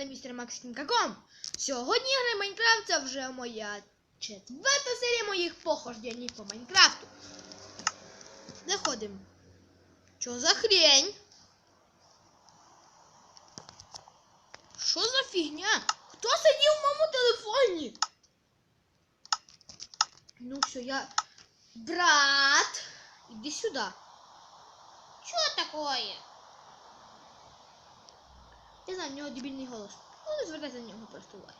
каналі Містер Макс.ком. Сьогодні гра Майнкрафт це вже моя четверта серія моїх похождень по Майнкрафту. Заходимо. Що за хрень? Що за фігня? Хто сидів в моєму телефоні? Ну все, я. Брат, іди сюди. Что такое? Я знаю, в нього дебільний голос. Ну, не звертайте на нього просто уваги.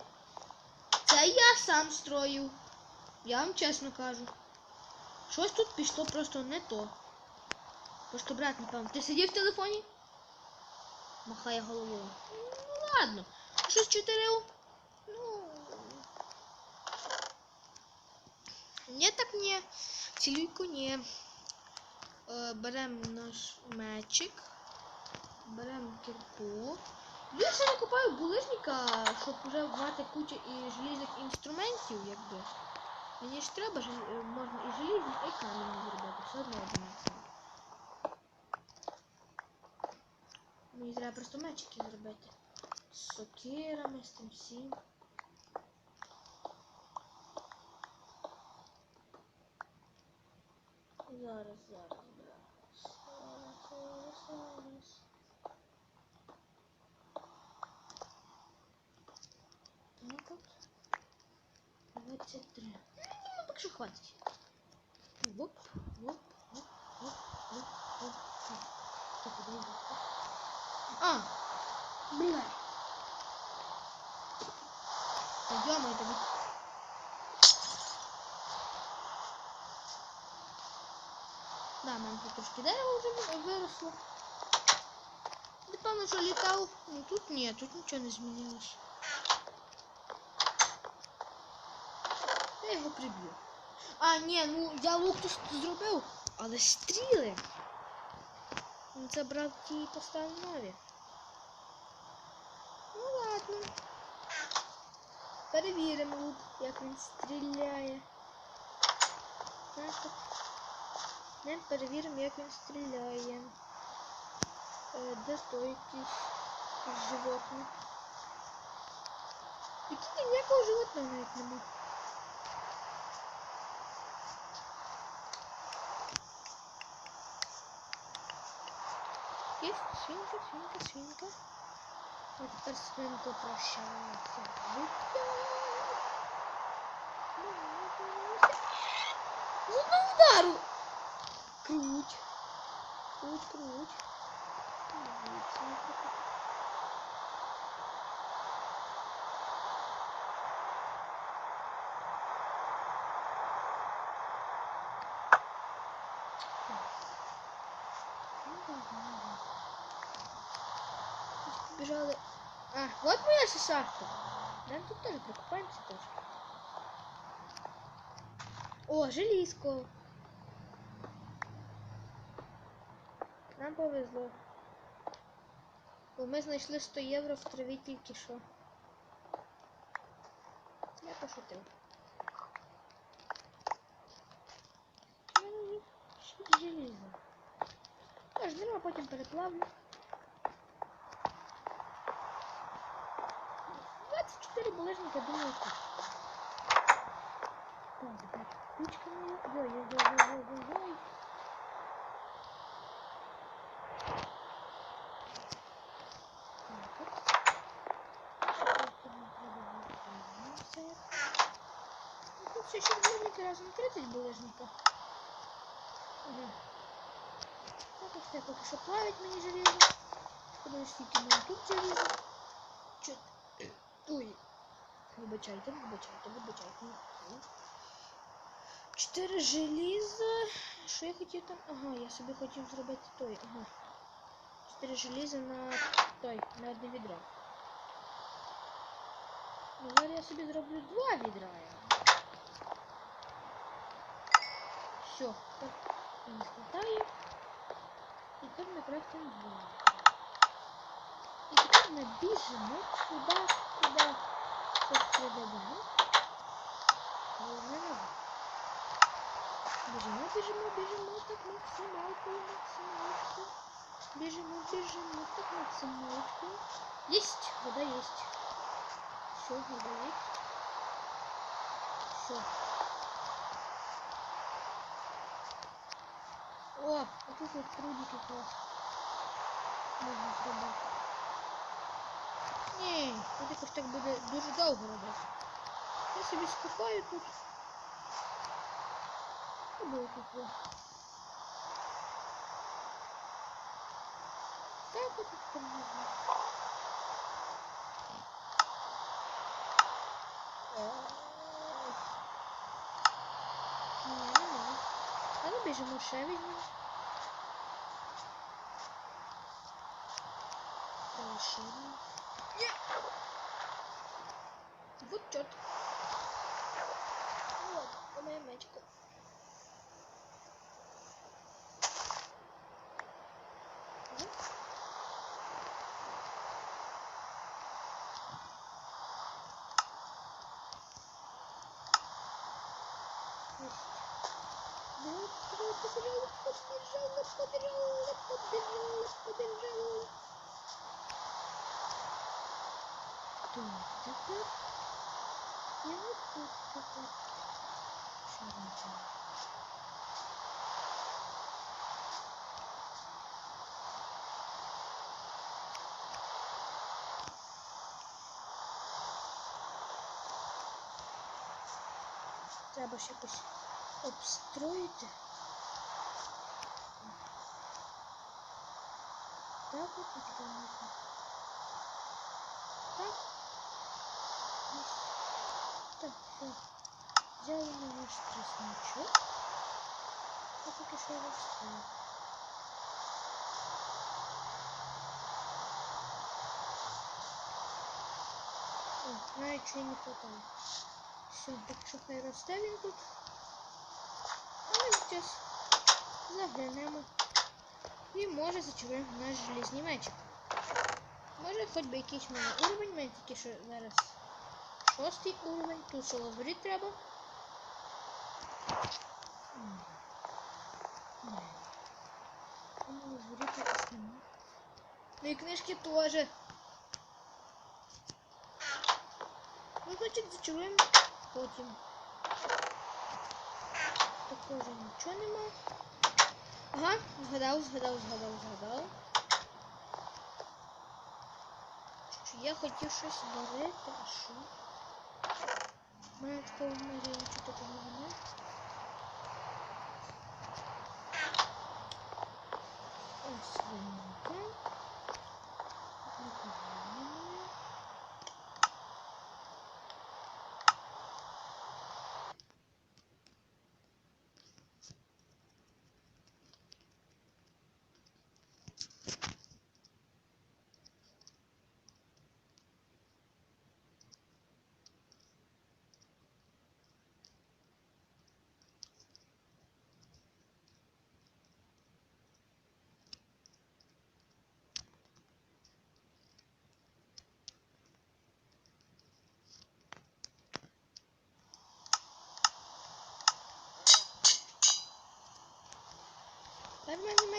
Це я сам строю. Я вам чесно кажу. Щось тут пішло просто не то. Просто брат, напевно. Ти сидів в телефоні? Махає головою. Ну ладно. Щось чотирив? Ну. Ні, так ні. Цілюйку ні. Е, беремо наш мечик. Беремо кірку. Ще не купаю булижника, щоб вже мати кучу і желізних інструментів, якби. Мені ж треба, е, можна і желізні, і камінь зробити. Все одно одинаково. Мені треба просто мечики зробити. З сокирами, з тим всім. Зараз. Зараз, 23. Ну, так що хватить. Воп, воп, воп, воп, воп, воп, воп. Так, куди йду? А! Бля. Пойдем, это ведь... Да, в мене тут трошки дерева вже ви- виросло. Напевно, що літав. Ну тут ні, тут нічого не змінилось. Приб'ю. А, ні, ну я лук тут зробив, але стріли. Ну, Це брат ті поставив нові. Ну ладно. Перевіримо лук, як він стріляє. Так. Перевіримо, як він стріляє. Е, де той якийсь животне? Який ніякого животного навіть немає. Є свинка, свинка, свинка. А тепер свинка прощається. З одного удару. Круть. Круть, круть. Свинка. Побежали. А, вот моя шишарка. Нам тут тоже прикупаемся тоже. О, желізко. Нам повезло. Бо ми знайшли 100 євро в траві тільки що. Я пошутив. Ну, ще желізо. Тож, дерева потім переплавлю. булыжника, думаю, так. Так, так, птичка моя. Ой-ой-ой-ой-ой-ой. Тут все еще булыжники разом 30 булыжника. Ага. Так, ось я поки що плавить мені желізо. Подивись, скільки в мене тут желізо. Чо Ой. Вибачайте, вибачайте, вибачайте. Чотири желіза. Що я хотів там? Ага, я собі хотів зробити той. Ага. Чотири желіза на той, на одне відро. Ну, зараз я собі зроблю два відра. Все, так не хватає. І тепер ми крафтимо два. І тепер ми біжимо туди, куди щось придадемо. Головне назад. Біжимо, біжимо, біжимо, так максималкою, максималкою. Біжимо, біжимо, так максималкою. Єсть, вода єсть. Все, арбалет. Все. О, а тут вот трудики класс. Можна зробити. Ні, тут якось так буде дуже довго робити. Я собі скупаю тут. І буду тут. во. Так от тут приблизно. Ех. Ні, нема. А ну біжимо ще візьмемо. Давай ще одну. Ні! Вот моєму мечку. Ага. Есть. Ну, побежал, побежал, побежал, побежал, Тут тепер. От тут тепер. Що робимо? Треба ж якось обстроїти. Так от можна. Так. Так. Взяли наш трісничок. А поки що його вставимо. О, навіть не хватає. Все, так що хай росте тут. А ми зараз заглянемо. І може зачаруємо наш желізний мечик. Може хоч би якийсь мене уровень, мене тільки що зараз шостий уровень. Тут лазуріт треба. Ну. Ну і книжки теж. Ну, значить, зачаруємо потім. Такого нічого нема. Ага, згадав, згадав, згадав, згадав. Я хотів щось варити, а що? У мене такого в мері нічого такого немає. Ось свинка. Нікого немає.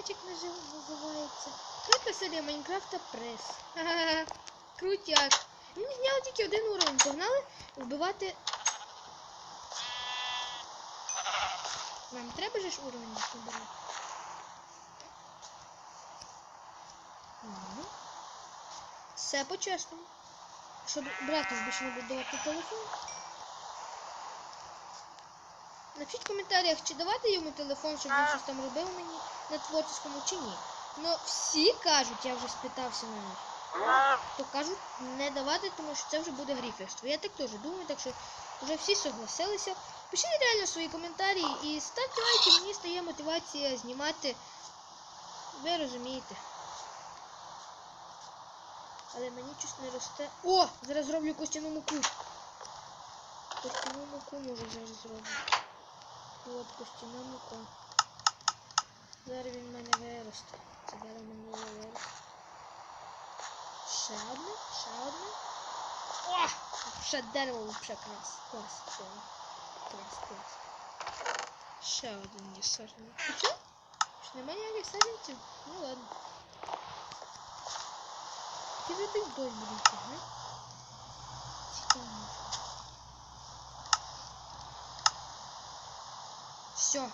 Нажив- називається. Третя серія Майнкрафта Прес. Крутяк. Мені зняли тільки один уровень. Погнали вбивати. Нам треба же ж уровень набирати. Ну. Все по-чесному. Щоб брату більше не буде давати телефон. Напишіть в коментарях, чи давати йому телефон, щоб він щось там робив мені на творчому чи ні. Ну всі кажуть, я вже спитався на них. То кажуть не давати, тому що це вже буде гріферство. Я так теж думаю, так що вже всі согласилися. Пишіть реально свої коментарі і ставте лайки, мені стає мотивація знімати. Ви розумієте. Але мені щось не росте. О! Зараз зроблю костяну муку. Костяну муку може зараз зроблю. От костяна мука. Зараз він в мене виросте. Це зараз мене виросте. Ще одне, ще одне. О! Ще дерево вообще клас. Клас. Клас, клас. Ще один є саженець. Все? Що немає ніяких саженців? Ну ладно. Вже тут дощ будуть, ага? Все.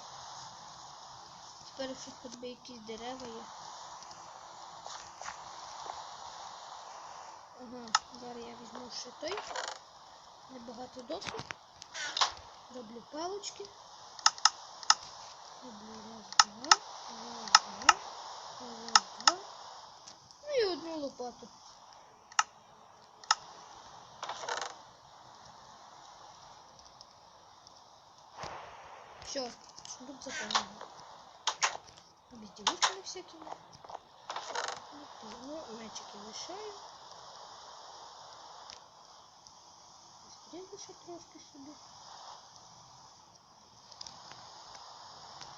Тепер якщо хоч би якісь дерева є. Ага, зараз я візьму ще той. Небагато досок. Роблю палочки. Роблю раз, два, раз, два, раз, два. Ну і одну лопату. Все, сундук заполнен. Безделушки всякие. Ну, мячики лишаю. Стріли ще трошки собі.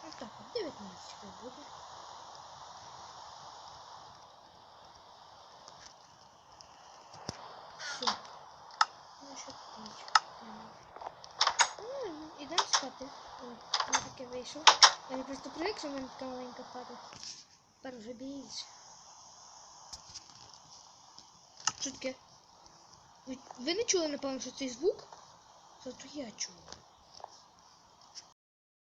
Отак, от 19 буде. Все. Ну, ще нічого. Ідемо я таке вийшов. Не просто привик, що в мене така маленька хата. Тепер вже більше. Що ви не чули, напевно, що цей звук? Зато я чула.